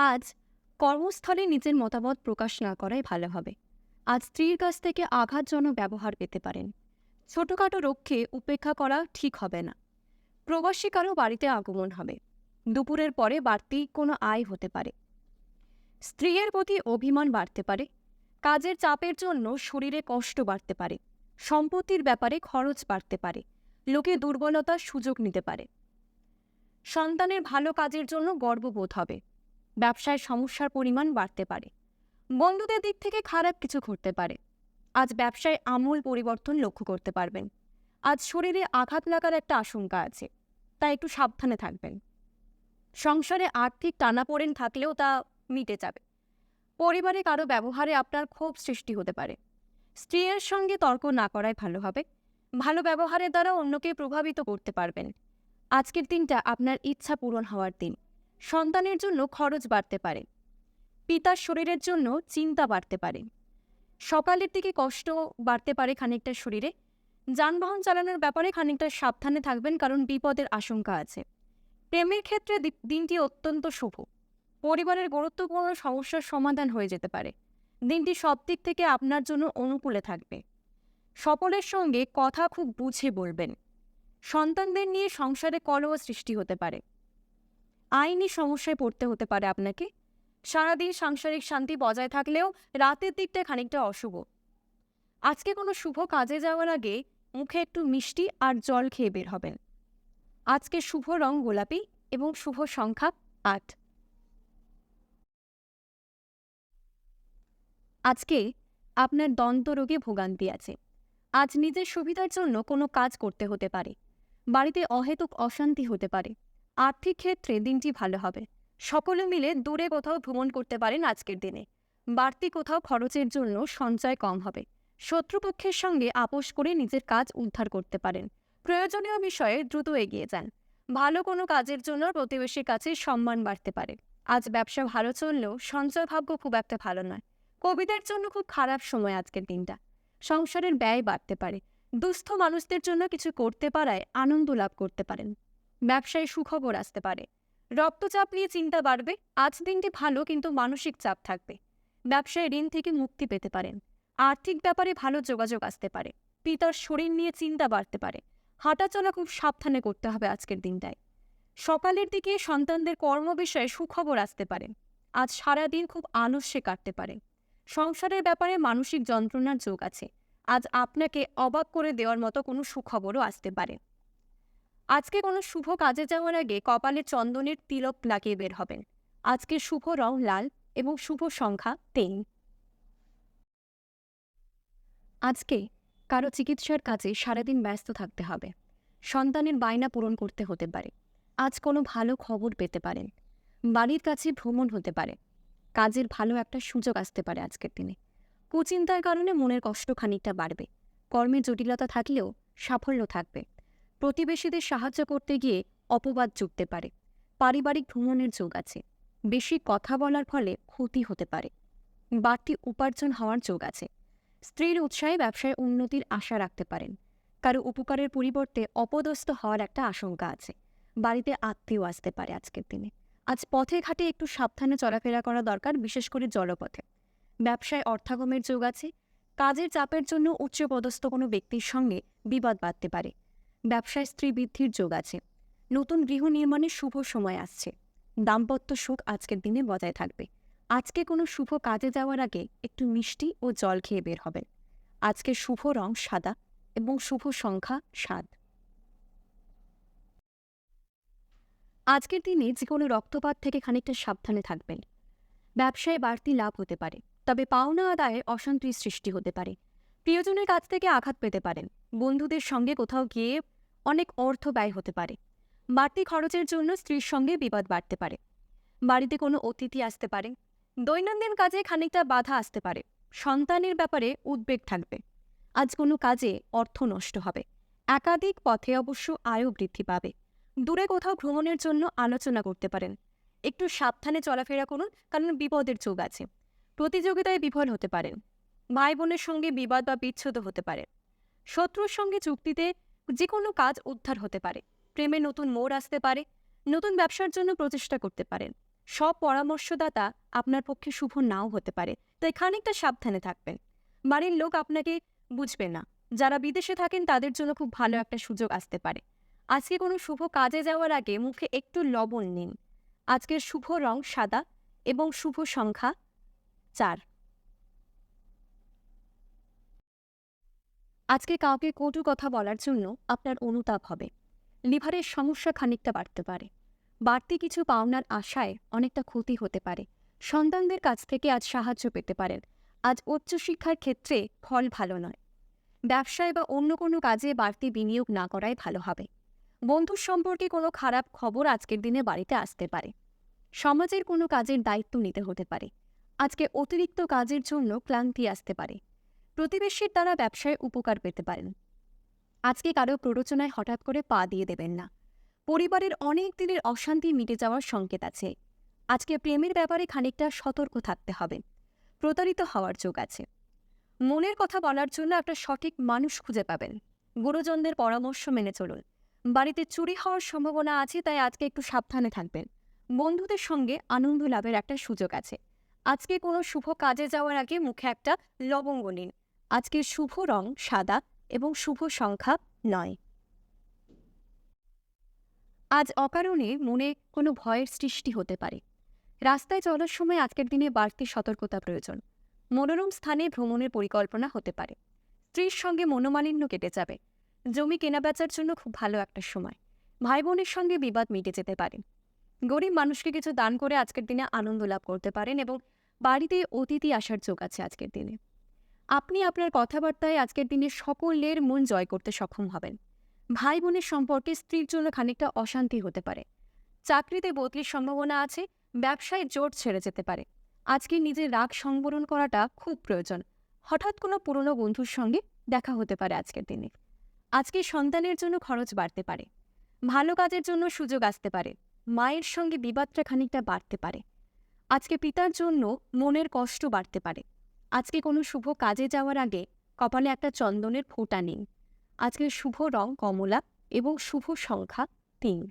আজ কর্মস্থলে নিজের মতামত প্রকাশ না করাই ভালো হবে। আজ স্ত্রীর কাছ থেকে আঘাতজনক ব্যবহার পেতে পারেন। ছোটখাটো রক্ষে উপেক্ষা করা ঠিক হবে না। প্রবাসী কারও বাড়িতে আগমন হবে। দুপুরের পরে বাড়তি কোনো আয় হতে পারে। স্ত্রীর প্রতি অভিমান বাড়তে পারে। কাজের চাপের জন্য শরীরে কষ্ট বাড়তে পারে। সম্পত্তির ব্যাপারে খরচ বাড়তে পারে। লোকে দুর্বলতার সুযোগ নিতে পারে। সন্তানের ভালো কাজের জন্য গর্ববোধ হবে। ব্যবসায় সমস্যার পরিমাণ বাড়তে পারে। বন্ধুদের দিক থেকে খারাপ কিছু ঘটতে পারে। আজ ব্যবসায় আমূল পরিবর্তন লক্ষ্য করতে পারবেন। আজ শরীরে আঘাত লাগার একটা আশঙ্কা আছে, তাই একটু সাবধানে থাকবেন। সংসারে আর্থিক টানাপোড়েন থাকলেও তা মিটে যাবে। পরিবারে কারও ব্যবহারে আপনার ক্ষোভ সৃষ্টি হতে পারে। স্ত্রীর সঙ্গে তর্ক না করাই ভালো হবে। ভালো ব্যবহারের দ্বারা অন্যকে প্রভাবিত করতে পারবেন। আজকের দিনটা আপনার ইচ্ছা পূরণ হওয়ার দিন। সন্তানের জন্য খরচ বাড়তে পারে। পিতার শরীরের জন্য চিন্তা বাড়তে পারে। সকালের দিকে কষ্ট বাড়তে পারে খানিকটা শরীরে। যানবাহন চালানোর ব্যাপারে খানিকটা সাবধানে থাকবেন কারণ বিপদের আশঙ্কা আছে। প্রেমের ক্ষেত্রে দিনটি অত্যন্ত শুভ। পরিবারের গুরুত্বপূর্ণ সমস্যার সমাধান হয়ে যেতে পারে। দিনটি সব দিক থেকে আপনার জন্য অনুকূলে থাকবে। সকলের সঙ্গে কথা খুব বুঝে বলবেন। সন্তানদের নিয়ে সংসারে কলহ সৃষ্টি হতে পারে। আইনি সমস্যায় পড়তে হতে পারে আপনাকে। সারাদিন সাংসারিক শান্তি বজায় থাকলেও রাতের দিকটা খানিকটা অশুভ। আজকে কোনো শুভ কাজে যাওয়ার আগে মুখে একটু মিষ্টি আর জল খেয়ে বের হবেন। আজকে শুভ রং গোলাপি এবং শুভ সংখ্যা আট। আজকে আপনার দন্ত রোগে ভোগান্তি আছে। আজ নিজের সুবিধার জন্য কোনো কাজ করতে হতে পারে। বাড়িতে অহেতুক অশান্তি হতে পারে। আর্থিক ক্ষেত্রে দিনটি ভালো হবে। সকলে মিলে দূরে কোথাও ভ্রমণ করতে পারেন আজকের দিনে। বাড়তি কোথাও খরচের জন্য সঞ্চয় কম হবে। শত্রুপক্ষের সঙ্গে আপোষ করে নিজের কাজ উদ্ধার করতে পারেন। প্রয়োজনীয় বিষয়ে দ্রুত এগিয়ে যান। ভালো কোনো কাজের জন্য প্রতিবেশীর কাছে সম্মান বাড়তে পারে। আজ ব্যবসা ভালো চললেও সঞ্চয় ভাগ্য খুব একটা ভালো নয়। কবিদের জন্য খুব খারাপ সময় আজকের দিনটা। সংসারের ব্যয় বাড়তে পারে। দুস্থ মানুষদের জন্য কিছু করতে পারায় আনন্দ লাভ করতে পারেন। ব্যবসায় সুখবর আসতে পারে। রক্তচাপ নিয়ে চিন্তা বাড়বে, আজ দিনটি ভালো কিন্তু মানসিক চাপ থাকবে। ব্যবসায় ঋণ থেকে মুক্তি পেতে পারেন। আর্থিক ব্যাপারে ভালো যোগাযোগ আসতে পারে। পিতার শরীর নিয়ে চিন্তা বাড়তে পারে। হাঁটাচলা খুব সাবধানে করতে হবে আজকের দিনটায়। সকালের দিকে সন্তানদের কর্ম বিষয়ে সুখবর আসতে পারে। আজ সারাদিন খুব আলস্যে কাটতে পারে। সংসারের ব্যাপারে মানসিক যন্ত্রণার যোগ আছে। আজ আপনাকে অবাক করে দেওয়ার মতো কোনো সুখবরও আসতে পারে। আজকে কোনো শুভ কাজে যাওয়ার আগে কপালে চন্দনের তিলক লাগিয়ে বের হবেন। আজকে শুভ রং লাল এবং শুভ সংখ্যা তিন। আজকে কারও চিকিৎসার কাজে সারাদিন ব্যস্ত থাকতে হবে। সন্তানের বায়না পূরণ করতে হতে পারে। আজ কোনো ভালো খবর পেতে পারেন। বাড়ির কাছে ভ্রমণ হতে পারে। কাজের ভালো একটা সুযোগ আসতে পারে আজকের দিনে। কুচিন্তার কারণে মনের কষ্ট খানিকটা বাড়বে। কর্মে জটিলতা থাকলেও সাফল্য থাকবে। প্রতিবেশীদের সাহায্য করতে গিয়ে অপবাদ জুটতে পারে। পারিবারিক ভ্রমণের যোগ আছে। বেশি কথা বলার ফলে ক্ষতি হতে পারে। বাড়তি উপার্জন হওয়ার যোগ আছে। স্ত্রীর উৎসাহে ব্যবসায় উন্নতির আশা রাখতে পারেন। কারও উপকারের পরিবর্তে অপদস্থ হওয়ার একটা আশঙ্কা আছে। বাড়িতে আত্মীয় আসতে পারে আজকের দিনে। আজ পথে ঘাটে একটু সাবধানে চলাফেরা করা দরকার, বিশেষ করে জলপথে। ব্যবসায় অর্থাগমের যোগ আছে। কাজের চাপের জন্য উচ্চপদস্থ কোনো ব্যক্তির সঙ্গে বিবাদ বাঁধতে পারে। ব্যবসায় স্ত্রী বৃদ্ধির যোগ আছে। নতুন গৃহ নির্মাণের শুভ সময় আসছে। দাম্পত্য সুখ আজকের দিনে বজায় থাকবে। আজকে কোনো শুভ কাজে যাওয়ার আগে একটু মিষ্টি ও জল খেয়ে বের হবেন। আজকে শুভ রং সাদা এবং শুভ সংখ্যা সাত। আজকের দিনে যে কোনো রক্তপাত থেকে খানিকটা সাবধানে থাকবেন। ব্যবসায় বাড়তি লাভ হতে পারে, তবে পাওনা আদায়ে অশান্তির সৃষ্টি হতে পারে। প্রিয়জনের কাছ থেকে আঘাত পেতে পারেন। বন্ধুদের সঙ্গে কোথাও গিয়ে অনেক অর্থ ব্যয় হতে পারে। বাড়তি খরচের জন্য স্ত্রীর সঙ্গে বিবাদ বাড়তে পারে। বাড়িতে কোনো অতিথি আসতে পারে। দৈনন্দিন কাজে খানিকটা বাধা আসতে পারে। সন্তানের ব্যাপারে উদ্বেগ থাকবে। আজ কোনো কাজে অর্থ নষ্ট হবে। একাধিক পথে অবশ্য আয়ও বৃদ্ধি পাবে। দূরে কোথাও ভ্রমণের জন্য আলোচনা করতে পারেন। একটু সাবধানে চলাফেরা করুন, কারণ বিপদের যোগ আছে। প্রতিযোগিতায় বিফল হতে পারেন। ভাই বোনের সঙ্গে বিবাদ বা বিচ্ছেদ হতে পারে। শত্রুর সঙ্গে চুক্তিতে যে কোনো কাজ উদ্ধার হতে পারে। প্রেমে নতুন মোড় আসতে পারে, নতুন ব্যবসার জন্য প্রচেষ্টা করতে পারেন। সব পরামর্শদাতা আপনার পক্ষে শুভ নাও হতে পারে, তাই খানিকটা সাবধানে থাকবেন। বাড়ির লোক আপনাকে বুঝবে না। যারা বিদেশে থাকেন, তাদের জন্য খুব ভালো একটা সুযোগ আসতে পারে। আজকে কোনো শুভ কাজে যাওয়ার আগে মুখে একটু লবণ নিন। আজকের শুভ রং সাদা এবং শুভ সংখ্যা চার। আজকে কাউকে কটু কথা বলার জন্য আপনার অনুতাপ হবে। লিভারের সমস্যা খানিকটা বাড়তে পারে। বাড়তি কিছু পাওনার আশায় অনেকটা ক্ষতি হতে পারে। সন্তানদের কাছ থেকে আজ সাহায্য পেতে পারেন। আজ উচ্চশিক্ষার ক্ষেত্রে ফল ভালো নয়। ব্যবসায় বা অন্য কোনো কাজে বাড়তি বিনিয়োগ না করাই ভালো হবে। বন্ধুর সম্পর্কে কোনো খারাপ খবর আজকের দিনে বাড়িতে আসতে পারে। সমাজের কোনো কাজের দায়িত্ব নিতে হতে পারে। আজকে অতিরিক্ত কাজের জন্য ক্লান্তি আসতে পারে। প্রতিবেশীর দ্বারা ব্যবসায় উপকার পেতে পারেন। আজকে কারও প্ররোচনায় হঠাৎ করে পা দিয়ে দেবেন না। পরিবারের অনেক দিনের অশান্তি মিটে যাওয়ার সংকেত আছে। আজকে প্রেমের ব্যাপারে খানিকটা সতর্ক থাকতে হবে। প্রতারিত হওয়ার যোগ আছে। মনের কথা বলার জন্য একটা সঠিক মানুষ খুঁজে পাবেন। গুরুজনদের পরামর্শ মেনে চলুন। বাড়িতে চুরি হওয়ার সম্ভাবনা আছে, তাই আজকে একটু সাবধানে থাকবেন। বন্ধুদের সঙ্গে আনন্দ লাভের একটা সুযোগ আছে। আজকে কোনো শুভ কাজে যাওয়ার আগে মুখে একটা লবঙ্গ নিন। আজকের শুভ রং সাদা এবং শুভ সংখ্যা নয়। আজ অকারণে মনে কোনো ভয়ের সৃষ্টি হতে পারে। রাস্তায় চলার সময় আজকের দিনে বাড়তি সতর্কতা প্রয়োজন। মনোরম স্থানে ভ্রমণের পরিকল্পনা হতে পারে। স্ত্রীর সঙ্গে মনোমালিন্য কেটে যাবে। জমি কেনাবেচার জন্য খুব ভালো একটা সময়। ভাই বোনের সঙ্গে বিবাদ মিটে যেতে পারে। গরিব মানুষকে কিছু দান করে আজকের দিনে আনন্দ লাভ করতে পারেন এবং বাড়িতে অতিথি আসার যোগ আছে আজকের দিনে। আপনি আপনার কথাবার্তায় আজকের দিনে সকলের মন জয় করতে সক্ষম হবেন। ভাই বোনের সম্পর্কে স্ত্রীর জন্য খানিকটা অশান্তি হতে পারে। চাকরিতে বদলির সম্ভাবনা আছে, ব্যবসায় জোট ছেড়ে যেতে পারে। আজকে নিজের রাগ সংবরণ করাটা খুব প্রয়োজন। হঠাৎ কোনো পুরনো বন্ধুর সঙ্গে দেখা হতে পারে আজকের দিনে। আজকে সন্তানের জন্য খরচ বাড়তে পারে। ভালো কাজের জন্য সুযোগ আসতে পারে। মায়ের সঙ্গে বিবাদটা খানিকটা বাড়তে পারে। আজকে পিতার জন্য মনের কষ্ট বাড়তে পারে। আজকে কোনো শুভ কাজে যাওয়ার আগে কপালে একটা চন্দনের ফোঁটা নিন। আজকে শুভ রং কমলা এবং শুভ সংখ্যা তিন।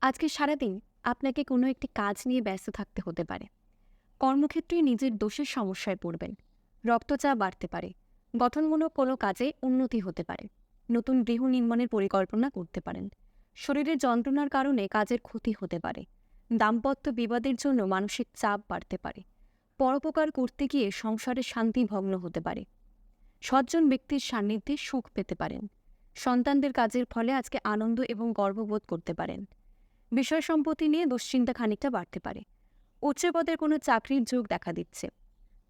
আজকে সারাদিন আপনাকে কোনো একটি কাজ নিয়ে ব্যস্ত থাকতে হতে পারে। কর্মক্ষেত্রে নিজের দোষের সমস্যায় পড়বেন। রক্তচাপ বাড়তে পারে। গঠনমূলক কোনো কাজে উন্নতি হতে পারে। নতুন গৃহ নির্মাণের পরিকল্পনা করতে পারেন। শরীরের যন্ত্রণার কারণে কাজের ক্ষতি হতে পারে। দাম্পত্য বিবাদের জন্য মানসিক চাপ বাড়তে পারে। পরোপকার করতে গিয়ে সংসারে শান্তি ভগ্ন হতে পারে। সজ্জন ব্যক্তির সান্নিধ্যে সুখ পেতে পারেন। সন্তানদের কাজের ফলে আজকে আনন্দ এবং গর্ববোধ করতে পারেন। বিষয় সম্পত্তি নিয়ে দুশ্চিন্তা খানিকটা বাড়তে পারে। উচ্চপদের কোনো চাকরির যোগ দেখা দিচ্ছে।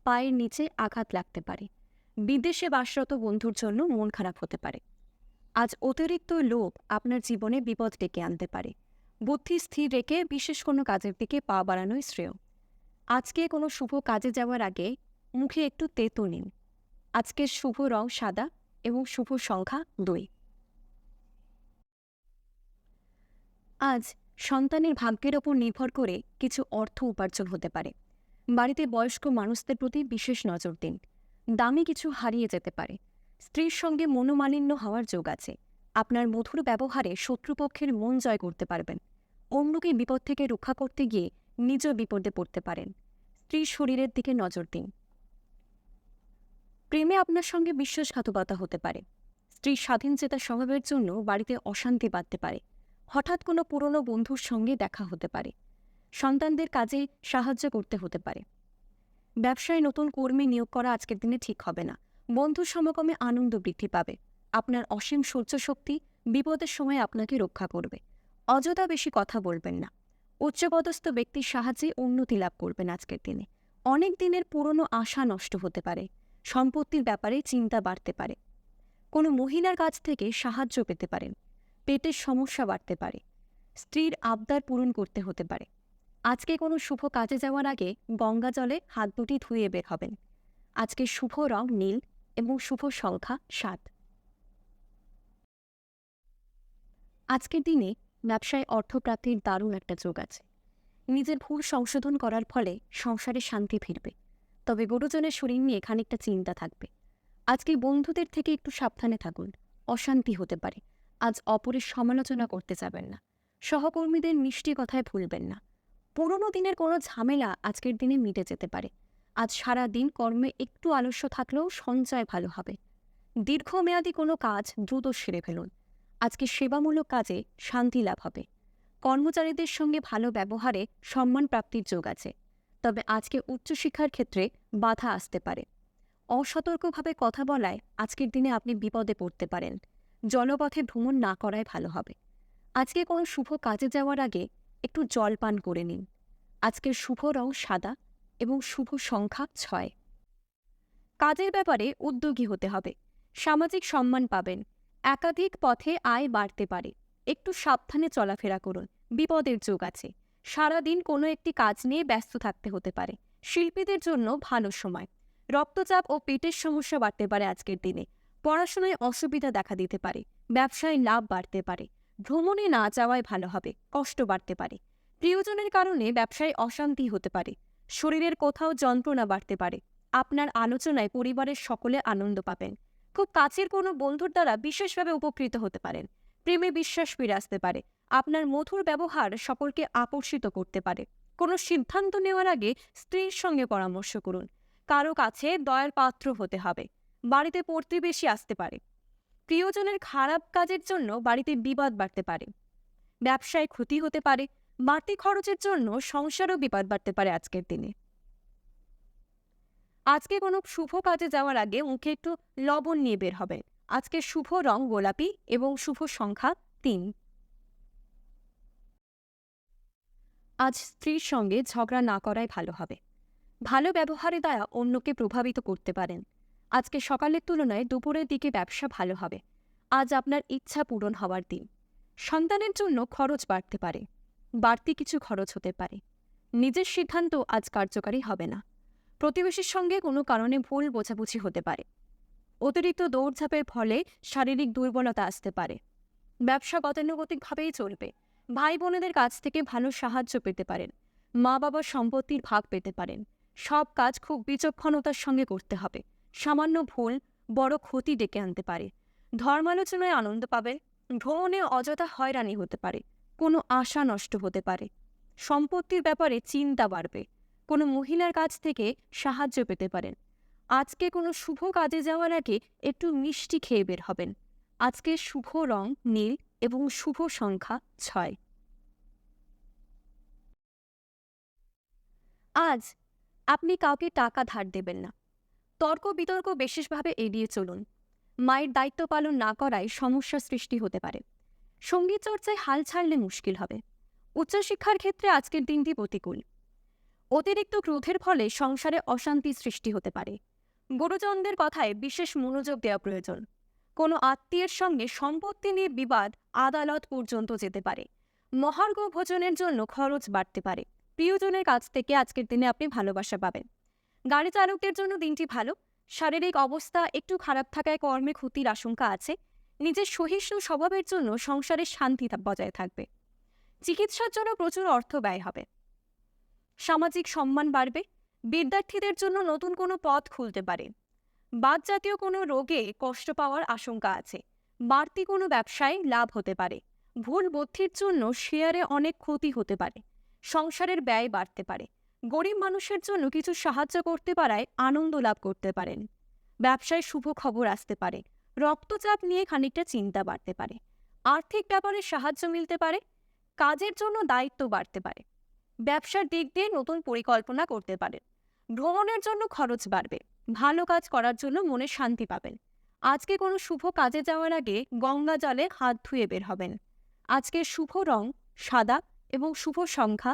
পায়ের নিচে আঘাত লাগতে পারে। বিদেশে বাসরত বন্ধুর জন্য মন খারাপ হতে পারে। আজ অতিরিক্ত লোভ আপনার জীবনে বিপদ ডেকে আনতে পারে। বুদ্ধি স্থির রেখে বিশেষ কোনো কাজের দিকে পা বাড়ানোই শ্রেয়। আজকে কোনো শুভ কাজে যাওয়ার আগে মুখে একটু তেতো নিন। আজকের শুভ রং সাদা এবং শুভ সংখ্যা দুই। আজ সন্তানের ভাগ্যের ওপর নির্ভর করে কিছু অর্থ উপার্জন হতে পারে। বাড়িতে বয়স্ক মানুষদের প্রতি বিশেষ নজর দিন। দামি কিছু হারিয়ে যেতে পারে। স্ত্রীর সঙ্গে মনোমালিন্য হওয়ার যোগ আছে। আপনার মধুর ব্যবহারে শত্রুপক্ষের মন জয় করতে পারবেন। অন্যকে বিপদ থেকে রক্ষা করতে গিয়ে নিজ বিপদে পড়তে পারেন। স্ত্রীর শরীরের দিকে নজর দিন। প্রেমে আপনার সঙ্গে বিশ্বাসঘাতকতা হতে পারে। স্ত্রীর স্বাধীনচেতা স্বভাবের জন্য বাড়িতে অশান্তি বাঁধতে পারে। হঠাৎ কোনো পুরনো বন্ধুর সঙ্গে দেখা হতে পারে। সন্তানদের কাজে সাহায্য করতে হতে পারে। ব্যবসায় নতুন কর্মী নিয়োগ করা আজকের দিনে ঠিক হবে না। বন্ধু সমাগমে আনন্দ বৃদ্ধি পাবে। আপনার অসীম সূর্য শক্তি বিপদের সময় আপনাকে রক্ষা করবে। অযথা বেশি কথা বলবেন না। উচ্চপদস্থ ব্যক্তির সাহায্যে উন্নতি লাভ করবেন আজকের দিনে। অনেক দিনের পুরনো আশা নষ্ট হতে পারে, সম্পত্তির ব্যাপারে চিন্তা বাড়তে পারে। কোনো মহিলার কাছ থেকে সাহায্য পেতে পারেন, পেটের সমস্যা বাড়তে পারে, স্ত্রীর আবদার পূরণ করতে হতে পারে। আজকে কোনো শুভ কাজে যাওয়ার আগে গঙ্গা জলে হাত দুটি ধুয়ে বের হবেন। আজকে শুভ রং নীল এবং শুভ সংখ্যা সাত। আজকের দিনে ব্যবসায় অর্থপ্রাপ্তির দারুণ একটা যোগ আছে। নিজের ভুল সংশোধন করার ফলে সংসারে শান্তি ফিরবে। তবে গুরুজনের শরীর নিয়ে খানিকটা চিন্তা থাকবে। আজকে বন্ধুদের থেকে একটু সাবধানে থাকুন। অশান্তি হতে পারে। আজ অপরের সমালোচনা করতে যাবেন না। সহকর্মীদের মিষ্টি কথায় ভুলবেন না। পুরনো দিনের কোনো ঝামেলা আজকের দিনে মিটে যেতে পারে। আজ সারা দিন কর্মে একটু আলস্য থাকলেও সঞ্চয় ভালো হবে। দীর্ঘমেয়াদী কোনো কাজ দ্রুত সেরে ফেলুন। আজকে সেবামূলক কাজে শান্তি লাভ হবে। কর্মচারীদের সঙ্গে ভালো ব্যবহারে সম্মান প্রাপ্তির যোগ আছে। তবে আজকে উচ্চশিক্ষার ক্ষেত্রে বাধা আসতে পারে। অসতর্কভাবে কথা বলায় আজকের দিনে আপনি বিপদে পড়তে পারেন। জলপথে ভ্রমণ না করাই ভালো হবে। আজকে কোনো শুভ কাজে যাওয়ার আগে একটু জল পান করে নিন। আজকের শুভ রং সাদা এবং শুভ সংখ্যা ছয়। কাজের ব্যাপারে উদ্যোগী হতে হবে। সামাজিক সম্মান পাবেন। একাধিক পথে আয় বাড়তে পারে। একটু সাবধানে চলাফেরা করুন। বিপদের যোগ আছে। সারাদিন কোনো একটি কাজ নিয়ে ব্যস্ত থাকতে হতে পারে। শিল্পীদের জন্য ভালো সময়। রক্তচাপ ও পেটের সমস্যা বাড়তে পারে আজকের দিনে। পড়াশোনায় অসুবিধা দেখা দিতে পারে। ব্যবসায় লাভ বাড়তে পারে। ভ্রমণে না যাওয়াই ভালো হবে। কষ্ট বাড়তে পারে। প্রিয়জনের কারণে ব্যবসায় অশান্তি হতে পারে। শরীরের কোথাও যন্ত্রণা বাড়তে পারে। আপনার আলোচনায় পরিবারের সকলে আনন্দ পাবেন। খুব কাছের কোনো বন্ধুর দ্বারা বিশেষভাবে উপকৃত হতে পারেন। প্রেমে বিশ্বাস ফিরে আসতে পারে। আপনার মধুর ব্যবহার সকলকে আকর্ষিত করতে পারে। কোনো সিদ্ধান্ত নেওয়ার আগে স্ত্রীর সঙ্গে পরামর্শ করুন। কারও কাছে দয়ার পাত্র হতে হবে। বাড়িতে প্রতিবেশী আসতে পারে। প্রিয়জনের খারাপ কাজের জন্য বাড়িতে বিবাদ বাড়তে পারে। ব্যবসায় ক্ষতি হতে পারে। বাড়তি খরচের জন্য সংসারও বিপদ বাড়তে পারে আজকের দিনে। আজকে কোনো শুভ কাজে যাওয়ার আগে মুখে একটু লবণ নিয়ে বের হবে আজকে শুভ রং গোলাপি এবং শুভ সংখ্যা তিন। আজ স্ত্রীর সঙ্গে ঝগড়া না করাই ভালো হবে। ভালো ব্যবহারের দ্বারা অন্যকে প্রভাবিত করতে পারেন। আজকে সকালের তুলনায় দুপুরের দিকে ব্যবসা ভালো হবে। আজ আপনার ইচ্ছা পূরণ হওয়ার দিন। সন্তানের জন্য খরচ বাড়তে পারে। বাড়তি কিছু খরচ হতে পারে। নিজের সিদ্ধান্ত আজ কার্যকারী হবে না। প্রতিবেশীর সঙ্গে কোনো কারণে ভুল বোঝাবুঝি হতে পারে। অতিরিক্ত দৌড়ঝাঁপের ফলে শারীরিক দুর্বলতা আসতে পারে। ব্যবসা গতানুগতিকভাবেই চলবে। ভাই বোনেদের কাছ থেকে ভালো সাহায্য পেতে পারেন। মা বাবার সম্পত্তির ভাগ পেতে পারেন। সব কাজ খুব বিচক্ষণতার সঙ্গে করতে হবে। সামান্য ভুল বড় ক্ষতি ডেকে আনতে পারে। ধর্মালোচনায় আনন্দ পাবে ভ্রমণে অযথা হয়রানি হতে পারে। কোনো আশা নষ্ট হতে পারে। সম্পত্তির ব্যাপারে চিন্তা বাড়বে। কোনো মহিলার কাছ থেকে সাহায্য পেতে পারেন। আজকে কোনো শুভ কাজে যাওয়ার আগে একটু মিষ্টি খেয়ে বের হবেন। আজকে শুভ রং নীল এবং শুভ সংখ্যা ছয়। আজ আপনি কাউকে টাকা ধার দেবেন না। তর্ক বিতর্ক বিশেষভাবে এড়িয়ে চলুন। মায়ের দায়িত্ব পালন না করায় সমস্যা সৃষ্টি হতে পারে। সংগীত চর্চায় হাল ছাড়লে মুশকিল হবে। উচ্চশিক্ষার ক্ষেত্রে আজকের দিনটি প্রতিকূল। অতিরিক্ত ক্রোধের ফলে সংসারে অশান্তি সৃষ্টি হতে পারে। গুরুজনদের কথায় বিশেষ মনোযোগ দেওয়া প্রয়োজন। কোনো আত্মীয়ের সঙ্গে সম্পত্তি নিয়ে বিবাদ আদালত পর্যন্ত যেতে পারে। মহার্ঘ ভোজনের জন্য খরচ বাড়তে পারে। প্রিয়জনের কাছ থেকে আজকের দিনে আপনি ভালোবাসা পাবেন। গাড়ি চালকদের জন্য দিনটি ভালো। শারীরিক অবস্থা একটু খারাপ থাকায় কর্মে ক্ষতির আশঙ্কা আছে। নিজের সহিষ্ণু স্বভাবের জন্য সংসারে শান্তি বজায় থাকবে। চিকিৎসার জন্য প্রচুর অর্থ ব্যয় হবে। সামাজিক সম্মান বাড়বে, বিদ্যার্থীদের জন্য নতুন কোনো পথ খুলতে পারে। বাদ জাতীয় কোনো রোগে কষ্ট পাওয়ার আশঙ্কা আছে, বাড়তি কোনো ব্যবসায় লাভ হতে পারে, ভুল বুদ্ধির জন্য শেয়ারে অনেক ক্ষতি হতে পারে, সংসারের ব্যয় বাড়তে পারে, গরিব মানুষের জন্য কিছু সাহায্য করতে পারায় আনন্দ লাভ করতে পারেন। ব্যবসায় শুভ খবর আসতে পারে, রক্তচাপ নিয়ে খানিকটা চিন্তা বাড়তে পারে, আর্থিক ব্যাপারে সাহায্য মিলতে পারে, কাজের জন্য দায়িত্ব বাড়তে পারে। ব্যবসার দিক দিয়ে নতুন পরিকল্পনা করতে পারেন। ভ্রমণের জন্য খরচ বাড়বে, ভালো কাজ করার জন্য মনে শান্তি পাবেন। আজকে কোনো শুভ কাজে যাওয়ার আগে গঙ্গা জলে হাত ধুয়ে বের হবেন। আজকের শুভ রং সাদা এবং শুভ সংখ্যা